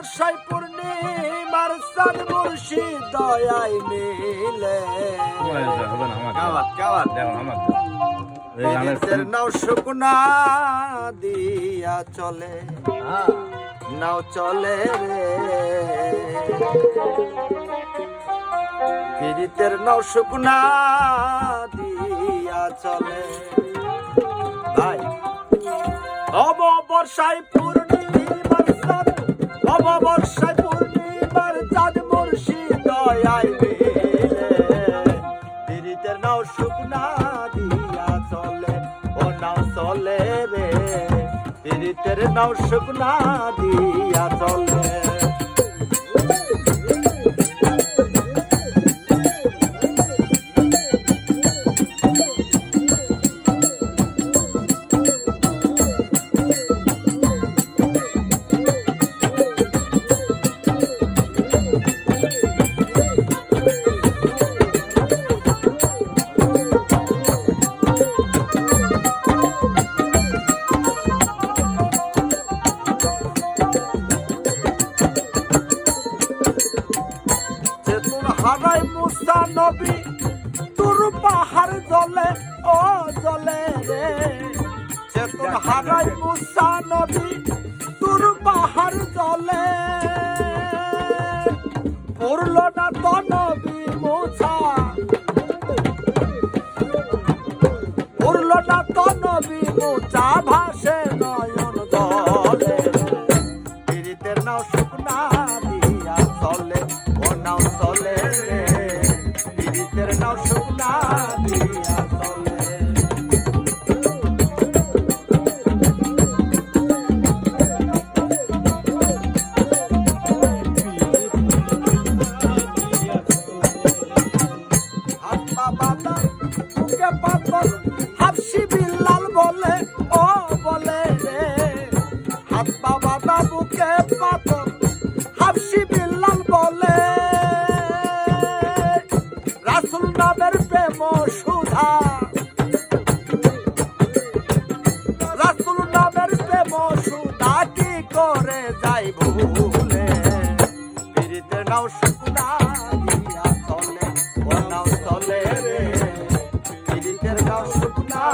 বর্ষায় পূর্ণিমার চাঁদ মুর্শিদ দয়ায় মিলে। নিজের নাও শুকনা দিয়া চলে। নাও চলে রে। পীড়িতের নাও শুকনা দিয়া চলে। ভাই অব বর্ষায় পূর্ণিমার চাঁদ অব পূর্ণিমার চাঁদ মুর্শিদ দয়ায় পীড়িতের নাও শুকনা দিয়া চলে, ও নাও চলে রে। পীড়িতের নাও শুকনা দিয়া চলে। হারাই মুসা নবী, তোর পাহাড় জলে, ও জলে রে। তোর হারাই মুসা নবী, তোর পাহাড় জলে। পড়ল না তো নবী মুছা পড়ল না তো নবী মুছা ভাসে নয়ন জলে। পীড়িতের নাও শুকনা দিয়া চলে। নাও চলে পীড়িতের নাও শুকনা দিয়া চলে। হাত পা বাঁধা, বুকে পাথর, হাফসি বিল্লাল বলে ও বলে রে। হাত পা বাঁধা, বুকে হাফসি বলে রসুল্লাদের প্রেম সুধা। রসুল্লাদের প্রেম সুধা কি করে যাই ভুলে? পিড়িতে নাও সুধা, দিয়া চলে ও নাও চলে রে। পিড়িতের নাও সুধা